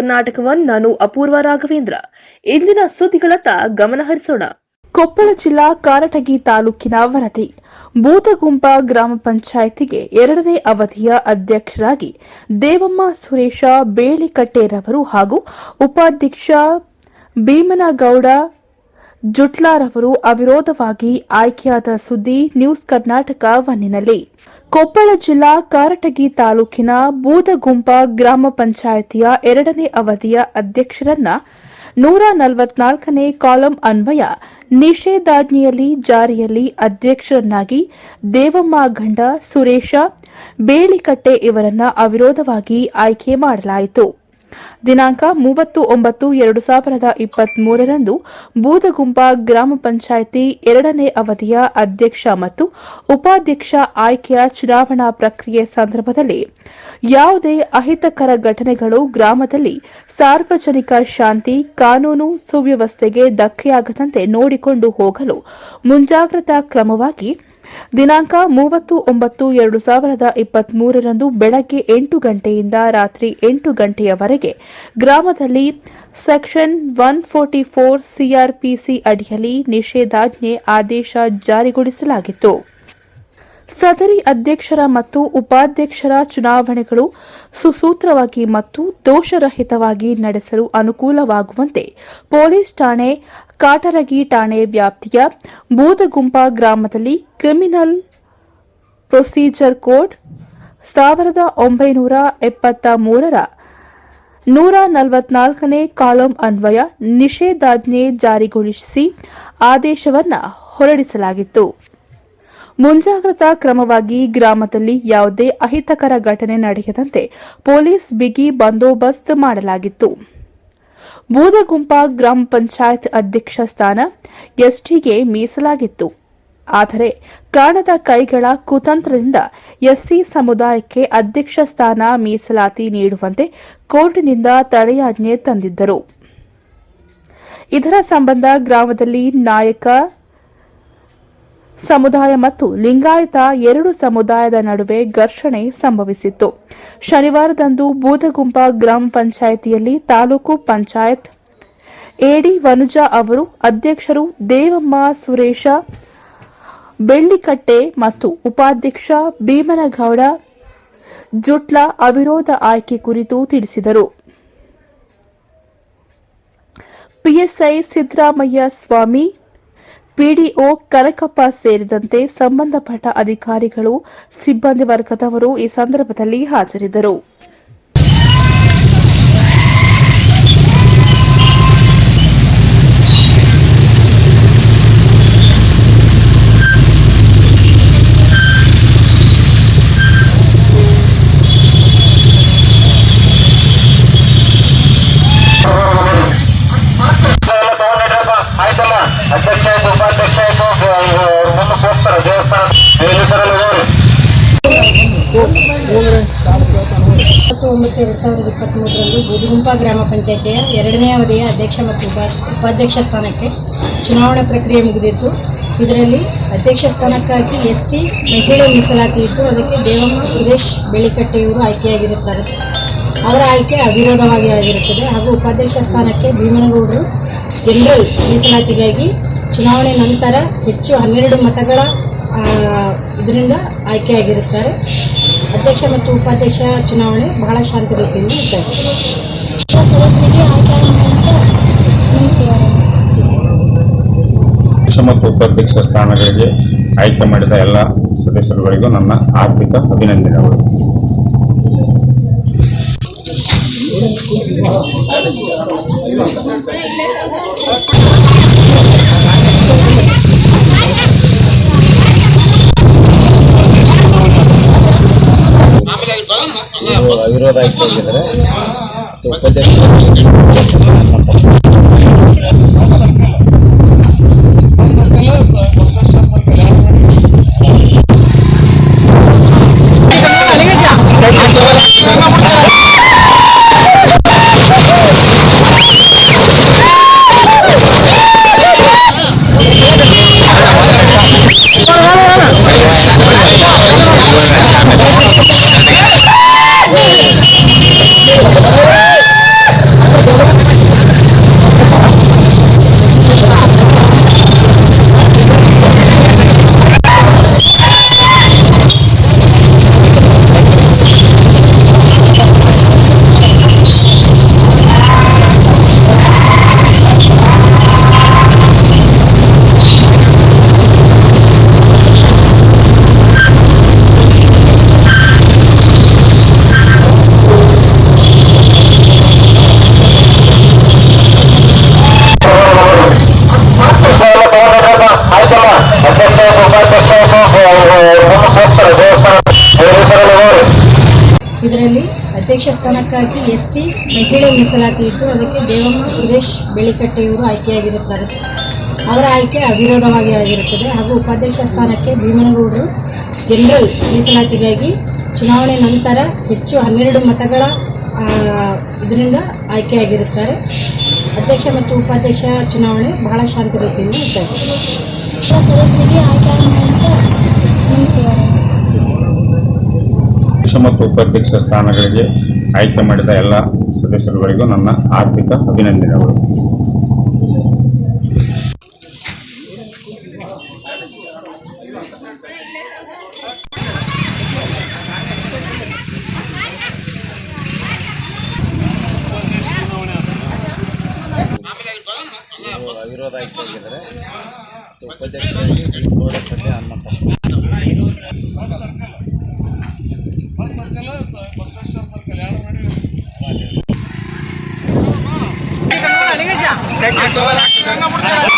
ಕರ್ನಾಟಕವನ್ ನಾನು ಅಪೂರ್ವ ರಾಘವೇಂದ್ರ. ಇಂದಿನ ಸುದ್ದಿಗಳತ್ತ ಗಮನ ಹರಿಸೋಣ. ಕೊಪ್ಪಳ ಜಿಲ್ಲಾ ಕಾರಟಗಿ ತಾಲೂಕಿನ ವರದಿ. ಭೂತಗುಂಪ ಗ್ರಾಮ ಪಂಚಾಯಿತಿಗೆ ಎರಡನೇ ಅವಧಿಯ ಅಧ್ಯಕ್ಷರಾಗಿ ದೇವಮ್ಮ ಸುರೇಶ ಬೇಳಿಕಟ್ಟೆರವರು ಹಾಗೂ ಉಪಾಧ್ಯಕ್ಷ ಭೀಮನಗೌಡ ಜುಟ್ಲಾರವರು ಅವಿರೋಧವಾಗಿ ಆಯ್ಕೆಯಾದ ಸುದ್ದಿ ನ್ಯೂಸ್ ಕರ್ನಾಟಕ ವನ್ನಿನಲ್ಲಿ ಕೊಪ್ಪಳ ಜಿಲ್ಲಾ ಕಾರಟಗಿ ತಾಲೂಕಿನ ಬೂದಗುಂಪ ಗ್ರಾಮ ಪಂಚಾಯಿತಿಯ ಎರಡನೇ ಅವಧಿಯ ಅಧ್ಯಕ್ಷರನ್ನ ನೂರ ನಲವತ್ನಾಲ್ಕನೇ ಕಾಲಂ ಅನ್ವಯ ನಿಷೇಧಾಜ್ಞೆಯಲ್ಲಿ ಜಾರಿಯಲ್ಲಿ ಅಧ್ಯಕ್ಷರನ್ನಾಗಿ ದೇವಮ್ಮ ಗಂಡ ಸುರೇಶ ಬೇಳಿಕಟ್ಟೆ ಇವರನ್ನ ಅವಿರೋಧವಾಗಿ ಆಯ್ಕೆ ಮಾಡಲಾಯಿತು. ದಿನಾಂಕ ಮೂವತ್ತು ಒಂಬತ್ತು ಎರಡು ಸಾವಿರದ ಇಪ್ಪತ್ಮೂರರಂದು ಬೂದಗುಂಪ ಗ್ರಾಮ ಪಂಚಾಯಿತಿ ಎರಡನೇ ಅವಧಿಯ ಅಧ್ಯಕ್ಷ ಮತ್ತು ಉಪಾಧ್ಯಕ್ಷ ಆಯ್ಕೆಯ ಚುನಾವಣಾ ಪ್ರಕ್ರಿಯೆ ಸಂದರ್ಭದಲ್ಲಿ ಯಾವುದೇ ಅಹಿತಕರ ಘಟನೆಗಳು ಗ್ರಾಮದಲ್ಲಿ ಸಾರ್ವಜನಿಕ ಶಾಂತಿ, ಕಾನೂನು ಸುವ್ಯವಸ್ಥೆಗೆ ಧಕ್ಕೆಯಾಗದಂತೆ ನೋಡಿಕೊಂಡು ಹೋಗಲು ಮುಂಜಾಗ್ರತಾ ಕ್ರಮವಾಗಿ ದಿನಾಂಕ ಮೂವತ್ತು ಒಂಬತ್ತು ಎರಡು ಸಾವಿರದ ಇಪ್ಪತ್ಮೂರರಂದು ಬೆಳಗ್ಗೆ ಎಂಟು ಗಂಟೆಯಿಂದ ರಾತ್ರಿ ಎಂಟು ಗಂಟೆಯವರೆಗೆ ಗ್ರಾಮದಲ್ಲಿ section one forty four CrPC ಅಡಿಯಲ್ಲಿ ನಿಷೇಧಾಜ್ಞೆ ಆದೇಶ ಜಾರಿಗೊಳಿಸಲಾಗಿತ್ತು. ಸದರಿ ಅಧ್ಯಕ್ಷರ ಮತ್ತು ಉಪಾಧ್ಯಕ್ಷರ ಚುನಾವಣೆಗಳು ಸುಸೂತ್ರವಾಗಿ ಮತ್ತು ದೋಷರಹಿತವಾಗಿ ನಡೆಸಲು ಅನುಕೂಲವಾಗುವಂತೆ ಪೊಲೀಸ್ ಠಾಣೆ, ಕಾಟರಗಿ ಠಾಣೆ ವ್ಯಾಪ್ತಿಯ ಬೂದಗುಂಪ ಗ್ರಾಮದಲ್ಲಿ ಕ್ರಿಮಿನಲ್ ಪ್ರೊಸೀಜರ್ ಕೋಡ್ ಸಾವಿರದ ಒಂಬೈನೂರ ಎಪ್ಪತ್ತ ಮೂರರ ನೂರ ನಲವತ್ನಾಲ್ಕನೇ ಕಾಲಂ ಅನ್ವಯ ನಿಷೇಧಾಜ್ಞೆ ಜಾರಿಗೊಳಿಸಿ ಆದೇಶವನ್ನು ಹೊರಡಿಸಲಾಗಿತ್ತು. ಮುಂಜಾಗ್ರತಾ ಕ್ರಮವಾಗಿ ಗ್ರಾಮದಲ್ಲಿ ಯಾವುದೇ ಅಹಿತಕರ ಘಟನೆ ನಡೆಯದಂತೆ ಪೊಲೀಸ್ ಬಿಗಿ ಬಂದೋಬಸ್ತ್ ಮಾಡಲಾಗಿತ್ತು. ಬೂದಗುಂಪ ಗ್ರಾಮ ಪಂಚಾಯತ್ ಅಧ್ಯಕ್ಷ ಸ್ಥಾನ ಎಸ್ಟಿಗೆ ಮೀಸಲಾಗಿತ್ತು. ಆದರೆ ಕಾಣದ ಕೈಗಳ ಕುತಂತ್ರದಿಂದ ಎಸ್ಸಿ ಸಮುದಾಯಕ್ಕೆ ಅಧ್ಯಕ್ಷ ಸ್ಥಾನ ಮೀಸಲಾತಿ ನೀಡುವಂತೆ ಕೋರ್ಟ್ನಿಂದ ತಡೆಯಾಜ್ಞೆ ತಂದಿದ್ದರು. ಇದರ ಸಂಬಂಧ ಗ್ರಾಮದಲ್ಲಿ ನಾಯಕ ಸಮುದಾಯ ಮತ್ತು ಲಿಂಗಾಯತ ಎರಡು ಸಮುದಾಯದ ನಡುವೆ ಘರ್ಷಣೆ ಸಂಭವಿಸಿತ್ತು. ಶನಿವಾರದಂದು ಬೂದಗುಂಪ ಗ್ರಾಮ ಪಂಚಾಯಿತಿಯಲ್ಲಿ ತಾಲೂಕು ಪಂಚಾಯತ್ ಎಡಿ ವನುಜಾ ಅವರು, ಅಧ್ಯಕ್ಷರು ದೇವಮ್ಮ ಸುರೇಶ, ಬೆಳ್ಳಿಕಟ್ಟೆ ಮತ್ತು ಉಪಾಧ್ಯಕ್ಷ ಭೀಮನಗೌಡ, ಜುಟ್ಲ ಅವಿರೋಧ ಆಯ್ಕೆ ಕುರಿತು ತಿಳಿಸಿದರು. ಪಿಎಸ್ಐ ಸಿದ್ದರಾಮಯ್ಯ ಸ್ವಾಮಿ ಪಿಡಿಒ ಕನಕಪ್ಪ ಸೇರಿದಂತೆ ಸಂಬಂಧಪಟ್ಟ ಅಧಿಕಾರಿಗಳು ಸಿಬ್ಬಂದಿ ವರ್ಗದವರು ಈ ಸಂದರ್ಭದಲ್ಲಿ ಹಾಜರಿದ್ದರು. ಒಂಬತ್ತು ಎರಡು ಸಾವಿರದ ಇಪ್ಪತ್ತ್ಮೂರರಂದು ಬೂದುಗುಂಪ ಗ್ರಾಮ ಪಂಚಾಯಿತಿಯ ಎರಡನೇ ಅವಧಿಯ ಅಧ್ಯಕ್ಷ ಮತ್ತು ಉಪ ಉಪಾಧ್ಯಕ್ಷ ಸ್ಥಾನಕ್ಕೆ ಚುನಾವಣಾ ಪ್ರಕ್ರಿಯೆ ಮುಗಿದಿತ್ತು. ಇದರಲ್ಲಿ ಅಧ್ಯಕ್ಷ ಸ್ಥಾನಕ್ಕಾಗಿ ಎಸ್ ಟಿ ಮಹಿಳೆ ಮೀಸಲಾತಿ ಇತ್ತು. ಅದಕ್ಕೆ ದೇವಮ್ಮ, ಸುರೇಶ್ ಬೆಳಿಕಟ್ಟೆಯವರು ಆಯ್ಕೆಯಾಗಿರುತ್ತಾರೆ. ಅವರ ಆಯ್ಕೆ ಅವಿರೋಧವಾಗಿ ಆಗಿರುತ್ತದೆ. ಹಾಗೂ ಉಪಾಧ್ಯಕ್ಷ ಸ್ಥಾನಕ್ಕೆ ಭೀಮನಗೌಡರು ಜನರಲ್ ಮೀಸಲಾತಿಗಾಗಿ ಚುನಾವಣೆ ನಂತರ ಹೆಚ್ಚು ಹನ್ನೆರಡು ಮತಗಳ ಇದರಿಂದ ಆಯ್ಕೆಯಾಗಿರುತ್ತಾರೆ. ಅಧ್ಯಕ್ಷ ಮತ್ತು ಉಪಾಧ್ಯಕ್ಷ ಚುನಾವಣೆ ಬಹಳ ಶಾಂತಿ ರೀತಿಯಿಂದ ಅಧ್ಯಕ್ಷ ಮತ್ತು ಉಪಾಧ್ಯಕ್ಷ ಸ್ಥಾನಗಳಿಗೆ ಆಯ್ಕೆ ಮಾಡಿದ ಎಲ್ಲ ಸದಸ್ಯರುಗಳಿಗೂ ನನ್ನ ಆರ್ಥಿಕ ಅಭಿನಂದನೆಗಳು. ಹೋಗಿದ್ದಾರೆ ಮತ್ತು ಉಪಾಧ್ಯಕ್ಷ ಅಧ್ಯಕ್ಷ ಸ್ಥಾನಕ್ಕಾಗಿ ಎಸ್ ಟಿ ಮಹಿಳೆ ಮೀಸಲಾತಿ ಇದ್ದು ಅದಕ್ಕೆ ದೇವಮ್ಮ, ಸುರೇಶ್ ಬೆಳಿಕಟ್ಟೆಯವರು ಆಯ್ಕೆಯಾಗಿರುತ್ತಾರೆ. ಅವರ ಆಯ್ಕೆ ಅವಿರೋಧವಾಗಿ ಆಗಿರುತ್ತದೆ. ಹಾಗೂ ಉಪಾಧ್ಯಕ್ಷ ಸ್ಥಾನಕ್ಕೆ ಭೀಮನಗೌಡರು ಜನರಲ್ ಮೀಸಲಾತಿಗಾಗಿ ಚುನಾವಣೆ ನಂತರ ಹೆಚ್ಚು ಹನ್ನೆರಡು ಮತಗಳ ಇದರಿಂದ ಆಯ್ಕೆಯಾಗಿರುತ್ತಾರೆ. ಅಧ್ಯಕ್ಷ ಮತ್ತು ಉಪಾಧ್ಯಕ್ಷ ಚುನಾವಣೆ ಬಹಳ ಶಾಂತಿ ರೀತಿಯಿಂದ ಇರ್ತದೆ. ಅಧ್ಯಕ್ಷ ಮತ್ತು ಉಪಾಧ್ಯಕ್ಷ ಸ್ಥಾನಗಳಿಗೆ ಆಯ್ಕೆ ಮಾಡಿದ ಎಲ್ಲ ಸದಸ್ಯರುಗಳಿಗೂ ನನ್ನ ಆರ್ಥಿಕ ಅಭಿನಂದನೆಗಳು. ಆಯ್ಕೆ ಆಗಿದ್ದಾರೆ ಉಪಾಧ್ಯಕ್ಷ ಉಪಾಧ್ಯಕ್ಷರಾಗಿ ¡Hasta la